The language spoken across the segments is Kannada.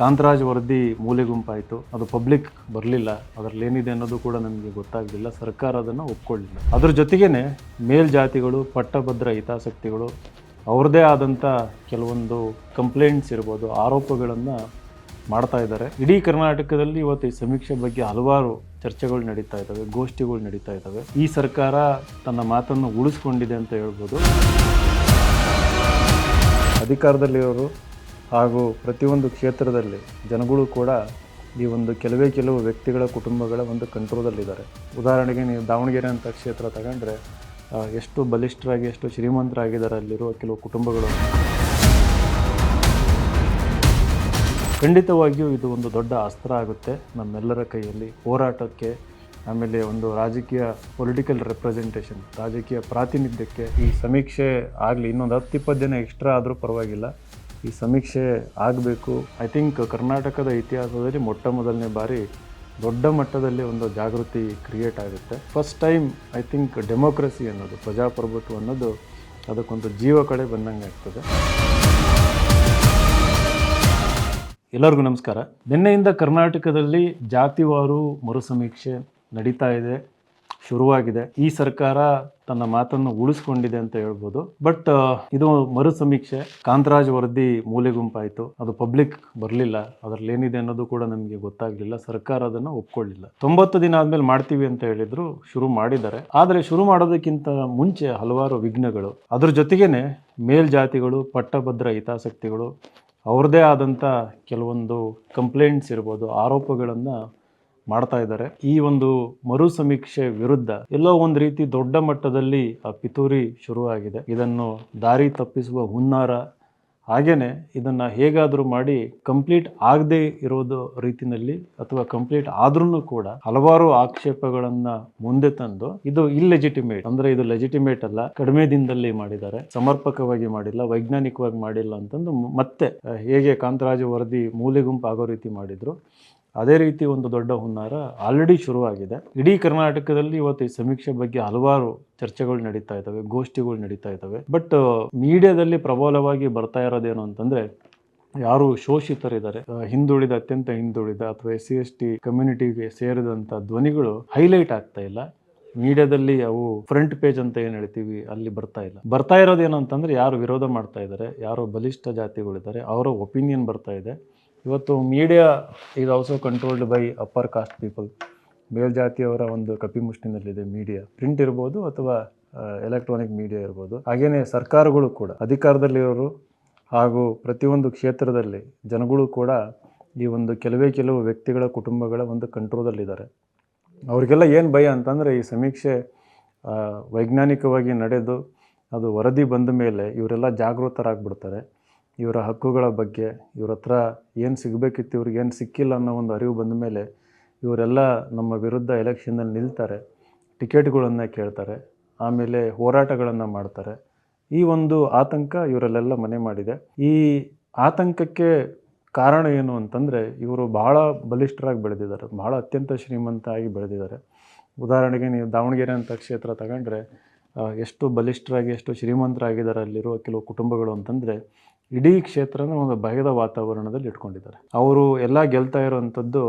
ಕಾಂತರಾಜ್ ವರದಿ ಮೂಲೆ ಗುಂಪಾಯಿತು. ಅದು ಪಬ್ಲಿಕ್ ಬರಲಿಲ್ಲ. ಅದರಲ್ಲಿ ಏನಿದೆ ಅನ್ನೋದು ಕೂಡ ನಮಗೆ ಗೊತ್ತಾಗಲಿಲ್ಲ. ಸರ್ಕಾರ ಅದನ್ನು ಒಪ್ಕೊಳ್ಳಿಲ್ಲ. ಅದ್ರ ಜೊತೆಗೇನೆ ಮೇಲ್ಜಾತಿಗಳು, ಪಟ್ಟಭದ್ರ ಹಿತಾಸಕ್ತಿಗಳು, ಅವ್ರದ್ದೇ ಆದಂಥ ಕೆಲವೊಂದು ಕಂಪ್ಲೇಂಟ್ಸ್ ಇರ್ಬೋದು, ಆರೋಪಗಳನ್ನು ಮಾಡ್ತಾ ಇದ್ದಾರೆ. ಇಡೀ ಕರ್ನಾಟಕದಲ್ಲಿ ಇವತ್ತು ಈ ಸಮೀಕ್ಷೆ ಬಗ್ಗೆ ಹಲವಾರು ಚರ್ಚೆಗಳು ನಡೀತಾ ಇದ್ದಾವೆ, ಗೋಷ್ಠಿಗಳು ನಡೀತಾ ಇದ್ದಾವೆ. ಈ ಸರ್ಕಾರ ತನ್ನ ಮಾತನ್ನು ಉಳಿಸ್ಕೊಂಡಿದೆ ಅಂತ ಹೇಳ್ಬೋದು. ಅಧಿಕಾರದಲ್ಲಿರೋರು ಹಾಗೂ ಪ್ರತಿಯೊಂದು ಕ್ಷೇತ್ರದಲ್ಲಿ ಜನಗಳು ಕೂಡ ಈ ಒಂದು ಕೆಲವೇ ಕೆಲವು ವ್ಯಕ್ತಿಗಳ ಕುಟುಂಬಗಳ ಒಂದು ಕಂಟ್ರೋಲಲ್ಲಿದ್ದಾರೆ. ಉದಾಹರಣೆಗೆ ನೀವು ದಾವಣಗೆರೆ ಅಂತ ಕ್ಷೇತ್ರ ತಗೊಂಡ್ರೆ ಎಷ್ಟು ಬಲಿಷ್ಠರಾಗಿ, ಎಷ್ಟು ಶ್ರೀಮಂತರಾಗಿದ್ದಾರೆ ಅಲ್ಲಿರುವ ಕೆಲವು ಕುಟುಂಬಗಳು. ಖಂಡಿತವಾಗಿಯೂ ಇದು ಒಂದು ದೊಡ್ಡ ಅಸ್ತ್ರ ಆಗುತ್ತೆ ನಮ್ಮೆಲ್ಲರ ಕೈಯಲ್ಲಿ. ಹೋರಾಟಕ್ಕೆ, ಆಮೇಲೆ ಒಂದು ರಾಜಕೀಯ ಪೊಲಿಟಿಕಲ್ ರೆಪ್ರೆಸೆಂಟೇಷನ್ ರಾಜಕೀಯ ಪ್ರಾತಿನಿಧ್ಯಕ್ಕೆ ಈ ಸಮೀಕ್ಷೆ ಆಗಲಿ, ಇನ್ನೊಂದು ಹತ್ತು ಇಪ್ಪತ್ತು ದಿನ ಎಕ್ಸ್ಟ್ರಾ ಆದರೂ ಪರವಾಗಿಲ್ಲ. ಈ ಸಮೀಕ್ಷೆ ಆಗಬೇಕು. ಐ ಥಿಂಕ್ ಕರ್ನಾಟಕದ ಇತಿಹಾಸದಲ್ಲಿ ಮೊಟ್ಟ ಮೊದಲನೇ ಬಾರಿ ದೊಡ್ಡ ಮಟ್ಟದಲ್ಲಿ ಒಂದು ಜಾಗೃತಿ ಕ್ರಿಯೇಟ್ ಆಗುತ್ತೆ. First time I think democracy ಅನ್ನೋದು, ಪ್ರಜಾಪ್ರಭುತ್ವ ಅನ್ನೋದು ಅದಕ್ಕೊಂದು ಜೀವ ಕಡೆ ಬಂದಂಗೆ ಆಗ್ತದೆ. ಎಲ್ಲರಿಗೂ ನಮಸ್ಕಾರ. ನಿನ್ನೆಯಿಂದ ಕರ್ನಾಟಕದಲ್ಲಿ ಜಾತಿವಾರು ಮರುಸಮೀಕ್ಷೆ ನಡೀತಾ ಇದೆ. ಶುರುವಾಗಿದೆ. ಈ ಸರ್ಕಾರ ತನ್ನ ಮಾತನ್ನು ಉಳಿಸ್ಕೊಂಡಿದೆ ಅಂತ ಹೇಳ್ಬೋದು. ಬಟ್ ಇದು ಮರು ಸಮೀಕ್ಷೆ ಕಾಂತರಾಜ್ ವರದಿ ಮೂಲೆ ಗುಂಪಾಯಿತು. ಅದು ಪಬ್ಲಿಕ್ ಬರಲಿಲ್ಲ. ಅದರಲ್ಲಿ ಏನಿದೆ ಅನ್ನೋದು ಕೂಡ ನಮಗೆ ಗೊತ್ತಾಗಲಿಲ್ಲ. ಸರ್ಕಾರ ಅದನ್ನು ಒಪ್ಕೊಳ್ಳಿಲ್ಲ. ತೊಂಬತ್ತು ದಿನ ಆದ್ಮೇಲೆ ಮಾಡ್ತೀವಿ ಅಂತ ಹೇಳಿದ್ರು ಶುರು ಮಾಡಿದ್ದಾರೆ. ಆದರೆ ಶುರು ಮಾಡೋದಕ್ಕಿಂತ ಮುಂಚೆ ಹಲವಾರು ವಿಘ್ನಗಳು. ಅದ್ರ ಜೊತೆಗೇನೆ ಮೇಲ್ಜಾತಿಗಳು, ಪಟ್ಟಭದ್ರ ಹಿತಾಸಕ್ತಿಗಳು, ಅವ್ರದ್ದೇ ಆದಂಥ ಕೆಲವೊಂದು ಕಂಪ್ಲೇಂಟ್ಸ್ ಇರ್ಬೋದು, ಆರೋಪಗಳನ್ನು ಮಾಡ್ತಾ ಇದ್ದಾರೆ. ಈ ಒಂದು ಮರು ಸಮೀಕ್ಷೆ ವಿರುದ್ಧ ಎಲ್ಲೋ ಒಂದು ರೀತಿ ದೊಡ್ಡ ಮಟ್ಟದಲ್ಲಿ, ಆ, ಪಿತೂರಿ ಶುರುವಾಗಿದೆ. ಇದನ್ನು ದಾರಿ ತಪ್ಪಿಸುವ ಹುನ್ನಾರ ಹಾಗೇನೆ ಇದನ್ನ ಹೇಗಾದರೂ ಮಾಡಿ ಕಂಪ್ಲೀಟ್ ಆಗದೆ ಇರೋದು ರೀತಿನಲ್ಲಿ ಅಥವಾ ಕಂಪ್ಲೀಟ್ ಆದ್ರೂ ಕೂಡ ಹಲವಾರು ಆಕ್ಷೇಪಗಳನ್ನ ಮುಂದೆ ತಂದು ಇದು ಇಲ್ಲೆಜಿಟಿಮೇಟ್ ಅಂದ್ರೆ ಇದು ಲೆಜಿಟಿಮೇಟ್ ಅಲ್ಲ, ಕಡಿಮೆ ದಿನದಲ್ಲಿ ಮಾಡಿದ್ದಾರೆ. ಸಮರ್ಪಕವಾಗಿ ಮಾಡಿಲ್ಲ, ವೈಜ್ಞಾನಿಕವಾಗಿ ಮಾಡಿಲ್ಲ ಅಂತಂದು ಮತ್ತೆ ಹೇಗೆ ಕಾಂತರಾಜು ವರದಿ ಮೂಲೆ ಗುಂಪು ಆಗೋ ರೀತಿ ಮಾಡಿದ್ರು. ಅದೇ ರೀತಿ ಒಂದು ದೊಡ್ಡ ಹುನ್ನಾರ ಆಲ್ರೆಡಿ ಶುರುವಾಗಿದೆ. ಇಡೀ ಕರ್ನಾಟಕದಲ್ಲಿ ಇವತ್ತು ಈ ಸಮೀಕ್ಷೆ ಬಗ್ಗೆ ಹಲವಾರು ಚರ್ಚೆಗಳು ನಡೀತಾ ಇದ್ದಾವೆ, ಗೋಷ್ಠಿಗಳು ನಡೀತಾ ಇದ್ದಾವೆ. ಬಟ್ ಮೀಡಿಯಾದಲ್ಲಿ ಪ್ರಬಲವಾಗಿ ಬರ್ತಾ ಇರೋದೇನು ಅಂತಂದ್ರೆ, ಯಾರು ಶೋಷಿತರಿದ್ದಾರೆ ಹಿಂದುಳಿದ, ಅತ್ಯಂತ ಹಿಂದುಳಿದ ಅಥವಾ ಎಸ್ ಸಿ ಎಸ್ ಟಿ ಕಮ್ಯುನಿಟಿಗೆ ಸೇರಿದಂಥ ಧ್ವನಿಗಳು ಹೈಲೈಟ್ ಆಗ್ತಾ ಇಲ್ಲ. ಮೀಡಿಯಾದಲ್ಲಿ ಅವು ಫ್ರಂಟ್ ಪೇಜ್ ಅಂತ ಏನು ಹೇಳ್ತೀವಿ, ಅಲ್ಲಿ ಬರ್ತಾ ಇಲ್ಲ. ಬರ್ತಾ ಇರೋದೇನು ಅಂತಂದ್ರೆ, ಯಾರು ವಿರೋಧ ಮಾಡ್ತಾ ಇದ್ದಾರೆ, ಯಾರು ಬಲಿಷ್ಠ ಜಾತಿಗಳಿದ್ದಾರೆ, ಅವರ ಒಪಿನಿಯನ್ ಬರ್ತಾ ಇದೆ. ಇವತ್ತು media is also controlled by upper caste people ಮೇಲ್ಜಾತಿಯವರ ಒಂದು ಕಪಿಮುಷ್ಟಿನಲ್ಲಿದೆ ಮೀಡಿಯಾ ಪ್ರಿಂಟ್ ಇರ್ಬೋದು ಅಥವಾ ಎಲೆಕ್ಟ್ರಾನಿಕ್ ಮೀಡಿಯಾ ಇರ್ಬೋದು. ಹಾಗೆಯೇ ಸರ್ಕಾರಗಳು ಕೂಡ, ಅಧಿಕಾರದಲ್ಲಿರೋರು ಹಾಗೂ ಪ್ರತಿಯೊಂದು ಕ್ಷೇತ್ರದಲ್ಲಿ ಜನಗಳು ಕೂಡ ಈ ಒಂದು ಕೆಲವೇ ಕೆಲವು ವ್ಯಕ್ತಿಗಳ ಕುಟುಂಬಗಳ ಒಂದು ಕಂಟ್ರೋಲಲ್ಲಿದ್ದಾರೆ ಅವರಿಗೆಲ್ಲ ಏನು ಭಯ ಅಂತಂದರೆ ಈ ಸಮೀಕ್ಷೆ ವೈಜ್ಞಾನಿಕವಾಗಿ ನಡೆದು ಅದು ವರದಿ ಬಂದ ಮೇಲೆ ಇವರೆಲ್ಲ ಜಾಗೃತರಾಗ್ಬಿಡ್ತಾರೆ. ಇವರ ಹಕ್ಕುಗಳ ಬಗ್ಗೆ, ಇವ್ರ ಹತ್ರ ಏನು ಸಿಗಬೇಕಿತ್ತು, ಇವ್ರಿಗೆ ಏನು ಸಿಕ್ಕಿಲ್ಲ ಅನ್ನೋ ಒಂದು ಅರಿವು ಬಂದ ಮೇಲೆ ಇವರೆಲ್ಲ ನಮ್ಮ ವಿರುದ್ಧ ಎಲೆಕ್ಷನ್ನಲ್ಲಿ ನಿಲ್ತಾರೆ ಟಿಕೆಟ್ಗಳನ್ನು ಕೇಳ್ತಾರೆ, ಆಮೇಲೆ ಹೋರಾಟಗಳನ್ನು ಮಾಡ್ತಾರೆ. ಈ ಒಂದು ಆತಂಕ ಇವರಲ್ಲೆಲ್ಲ ಮನೆ ಮಾಡಿದೆ. ಈ ಆತಂಕಕ್ಕೆ ಕಾರಣ ಏನು ಅಂತಂದರೆ, ಇವರು ಬಹಳ ಬಲಿಷ್ಠರಾಗಿ ಬೆಳೆದಿದ್ದಾರೆ, ಬಹಳ ಅತ್ಯಂತ ಶ್ರೀಮಂತ ಆಗಿ ಬೆಳೆದಿದ್ದಾರೆ. ಉದಾಹರಣೆಗೆ ನೀವು ದಾವಣಗೆರೆ ಅಂತ ಕ್ಷೇತ್ರ ತಗೊಂಡ್ರೆ ಎಷ್ಟು ಬಲಿಷ್ಠರಾಗಿ, ಎಷ್ಟು ಶ್ರೀಮಂತರಾಗಿದ್ದಾರೆ ಅಲ್ಲಿರುವ ಕೆಲವು ಕುಟುಂಬಗಳು ಅಂತಂದರೆ ಇಡೀ ಕ್ಷೇತ್ರನ ಒಂದು ಭಯದ ವಾತಾವರಣದಲ್ಲಿ ಇಟ್ಕೊಂಡಿದ್ದಾರೆ. ಅವರು ಎಲ್ಲ ಗೆಲ್ತಾ ಇರೋವಂಥದ್ದು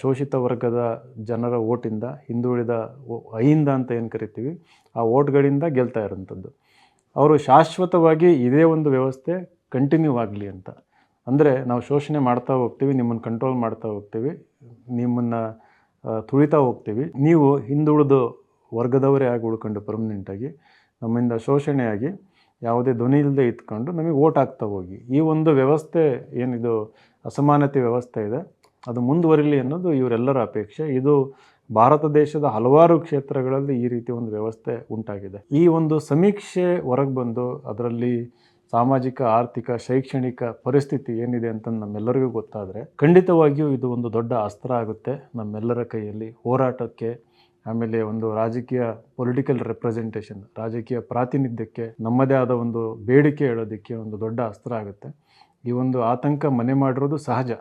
ಶೋಷಿತ ವರ್ಗದ ಜನರ ಓಟಿಂದ, ಹಿಂದುಳಿದ ಅಹಿಂದ ಅಂತ ಏನು ಕರಿತೀವಿ, ಆ ಓಟ್ಗಳಿಂದ ಗೆಲ್ತಾ ಇರೋಂಥದ್ದು ಅವರು ಶಾಶ್ವತವಾಗಿ ಇದೇ ಒಂದು ವ್ಯವಸ್ಥೆ ಕಂಟಿನ್ಯೂ ಆಗಲಿ ಅಂತ. ಅಂದರೆ ನಾವು ಶೋಷಣೆ ಮಾಡ್ತಾ ಹೋಗ್ತೀವಿ, ನಿಮ್ಮನ್ನು ಕಂಟ್ರೋಲ್ ಮಾಡ್ತಾ ಹೋಗ್ತೀವಿ, ನಿಮ್ಮನ್ನು ತುಳಿತಾ ಹೋಗ್ತೀವಿ. ನೀವು ಹಿಂದುಳಿದು ವರ್ಗದವರೇ ಆಗಿ ಉಳ್ಕೊಂಡು ಪರ್ಮನೆಂಟಾಗಿ ನಮ್ಮಿಂದ ಶೋಷಣೆಯಾಗಿ ಯಾವುದೇ ಧ್ವನಿ ಇಲ್ಲದೆ ಇಟ್ಕೊಂಡು ನಮಗೆ ಓಟ್ ಆಗ್ತಾ ಹೋಗಿ. ಈ ಒಂದು ವ್ಯವಸ್ಥೆ ಏನಿದು, ಅಸಮಾನತೆ ವ್ಯವಸ್ಥೆ ಇದೆ. ಅದು ಮುಂದುವರಿಲಿ ಅನ್ನೋದು ಇವರೆಲ್ಲರ ಅಪೇಕ್ಷೆ. ಇದು ಭಾರತ ದೇಶದ ಹಲವಾರು ಕ್ಷೇತ್ರಗಳಲ್ಲಿ ಈ ರೀತಿ ಒಂದು ವ್ಯವಸ್ಥೆ ಉಂಟಾಗಿದೆ. ಈ ಒಂದು ಸಮೀಕ್ಷೆ ಹೊರಗೆ ಬಂದು ಅದರಲ್ಲಿ ಸಾಮಾಜಿಕ, ಆರ್ಥಿಕ, ಶೈಕ್ಷಣಿಕ ಪರಿಸ್ಥಿತಿ ಏನಿದೆ ಅಂತ ನಮ್ಮೆಲ್ಲರಿಗೂ ಗೊತ್ತಾದರೆ ಖಂಡಿತವಾಗಿಯೂ ಇದು ಒಂದು ದೊಡ್ಡ ಅಸ್ತ್ರ ಆಗುತ್ತೆ. ನಮ್ಮೆಲ್ಲರ ಕೈಯಲ್ಲಿ ಹೋರಾಟಕ್ಕೆ ಆಮೇಲೆ ಒಂದು ರಾಜಕೀಯ ಪೊಲಿಟಿಕಲ್ ರೆಪ್ರೆಸೆಂಟೇಷನ್ ರಾಜಕೀಯ ಪ್ರಾತಿನಿಧ್ಯಕ್ಕೆ ನಮ್ಮದೇ ಆದ ಒಂದು ಬೇಡಿಕೆ ಹೇಳೋದಕ್ಕೆ ಒಂದು ದೊಡ್ಡ ಅಸ್ತ್ರ ಆಗುತ್ತೆ. ಈ ಒಂದು ಆತಂಕ ಮನೆ ಮಾಡಿರೋದು ಸಹಜ.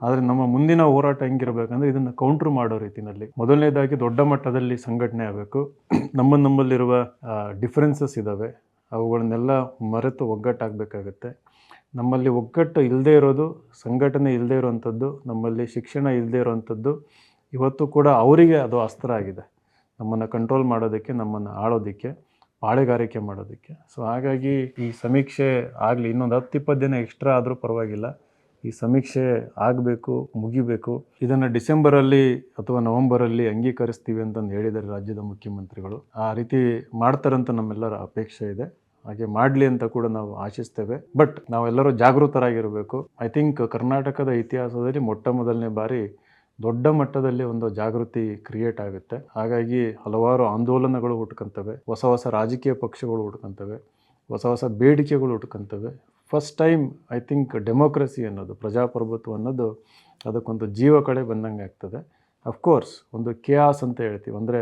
ಆದರೆ ನಮ್ಮ ಮುಂದಿನ ಹೋರಾಟ ಹೆಂಗಿರಬೇಕಂದ್ರೆ ಇದನ್ನು ಕೌಂಟ್ರ್ ಮಾಡೋ ರೀತಿಯಲ್ಲಿ ಮೊದಲನೇದಾಗಿ ದೊಡ್ಡ ಮಟ್ಟದಲ್ಲಿ ಸಂಘಟನೆ ಆಗಬೇಕು. ನಮ್ಮ ನಮ್ಮಲ್ಲಿರುವ ಡಿಫ್ರೆನ್ಸಸ್ ಇದ್ದಾವೆ ಅವುಗಳನ್ನೆಲ್ಲ ಮರೆತು ಒಗ್ಗಟ್ಟಾಗಬೇಕಾಗತ್ತೆ. ನಮ್ಮಲ್ಲಿ ಒಗ್ಗಟ್ಟು ಇಲ್ಲದೇ ಇರೋದು, ಸಂಘಟನೆ ಇಲ್ಲದೇ ಇರುವಂಥದ್ದು, ನಮ್ಮಲ್ಲಿ ಶಿಕ್ಷಣ ಇಲ್ಲದೇ ಇರುವಂಥದ್ದು ಇವತ್ತು ಕೂಡ ಅವರಿಗೆ ಅದು ಅಸ್ತ್ರ ಆಗಿದೆ. ನಮ್ಮನ್ನು ಕಂಟ್ರೋಲ್ ಮಾಡೋದಕ್ಕೆ, ನಮ್ಮನ್ನು ಆಳೋದಕ್ಕೆ, ಪಾಳೆಗಾರಿಕೆ ಮಾಡೋದಕ್ಕೆ. ಸೊ ಹಾಗಾಗಿ ಈ ಸಮೀಕ್ಷೆ ಆಗಲಿ, ಇನ್ನೊಂದು ಹತ್ತು ಇಪ್ಪತ್ತು ದಿನ ಎಕ್ಸ್ಟ್ರಾ ಆದರೂ ಪರವಾಗಿಲ್ಲ. ಈ ಸಮೀಕ್ಷೆ ಆಗಬೇಕು, ಮುಗಿಬೇಕು. ಇದನ್ನು ಡಿಸೆಂಬರಲ್ಲಿ ಅಥವಾ ನವೆಂಬರಲ್ಲಿ ಅಂಗೀಕರಿಸ್ತೀವಿ ಅಂತಂದು ಹೇಳಿದ್ದಾರೆ ರಾಜ್ಯದ ಮುಖ್ಯಮಂತ್ರಿಗಳು. ಆ ರೀತಿ ಮಾಡ್ತಾರಂತ ನಮ್ಮೆಲ್ಲರ ಅಪೇಕ್ಷೆ ಇದೆ. ಹಾಗೆ ಮಾಡಲಿ ಅಂತ ಕೂಡ ನಾವು ಆಶಿಸ್ತೇವೆ. ಬಟ್ ನಾವೆಲ್ಲರೂ ಜಾಗೃತರಾಗಿರಬೇಕು. ಐ ಥಿಂಕ್ ಕರ್ನಾಟಕದ ಇತಿಹಾಸದಲ್ಲಿ ಮೊಟ್ಟ ಮೊದಲನೇ ಬಾರಿ ದೊಡ್ಡ ಮಟ್ಟದಲ್ಲಿ ಒಂದು ಜಾಗೃತಿ ಕ್ರಿಯೇಟ್ ಆಗುತ್ತೆ. ಹಾಗಾಗಿ ಹಲವಾರು ಆಂದೋಲನಗಳು ಹುಟ್ಕೊಂತವೆ. ಹೊಸ ಹೊಸ ರಾಜಕೀಯ ಪಕ್ಷಗಳು ಹುಟ್ಕೊಂತವೆ. ಹೊಸ ಹೊಸ ಬೇಡಿಕೆಗಳು ಹುಟ್ಕೊಂತವೆ. First time I think democracy ಅನ್ನೋದು, ಪ್ರಜಾಪ್ರಭುತ್ವ ಅನ್ನೋದು ಅದಕ್ಕೊಂದು ಜೀವ ಕಡೆ ಬಂದಂಗೆ ಆಗ್ತದೆ. ಅಫ್ಕೋರ್ಸ್ ಒಂದು ಕೆಯಾಸ್ ಅಂತ ಹೇಳ್ತೀವಿ. ಅಂದರೆ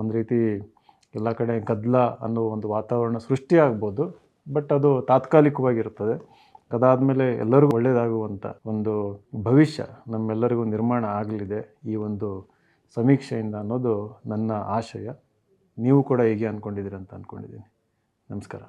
ಒಂದು ರೀತಿ ಎಲ್ಲ ಕಡೆ ಗದ್ದಲ ಅನ್ನೋ ಒಂದು ವಾತಾವರಣ ಸೃಷ್ಟಿಯಾಗ್ಬೋದು ಬಟ್ ಅದು ತಾತ್ಕಾಲಿಕವಾಗಿರ್ತದೆ ಅದಾದಮೇಲೆ ಎಲ್ಲರಿಗೂ ಒಳ್ಳೆಯದಾಗುವಂಥ ಒಂದು ಭವಿಷ್ಯ ನಮ್ಮೆಲ್ಲರಿಗೂ ನಿರ್ಮಾಣ ಆಗಲಿದೆ ಈ ಒಂದು ಸಮೀಕ್ಷೆಯಿಂದ ಅನ್ನೋದು ನನ್ನ ಆಶಯ. ನೀವು ಕೂಡ ಹೀಗೆ ಅಂದ್ಕೊಂಡಿದ್ದೀರಿ ಅಂತ ಅಂದ್ಕೊಂಡಿದ್ದೀನಿ ನಮಸ್ಕಾರ.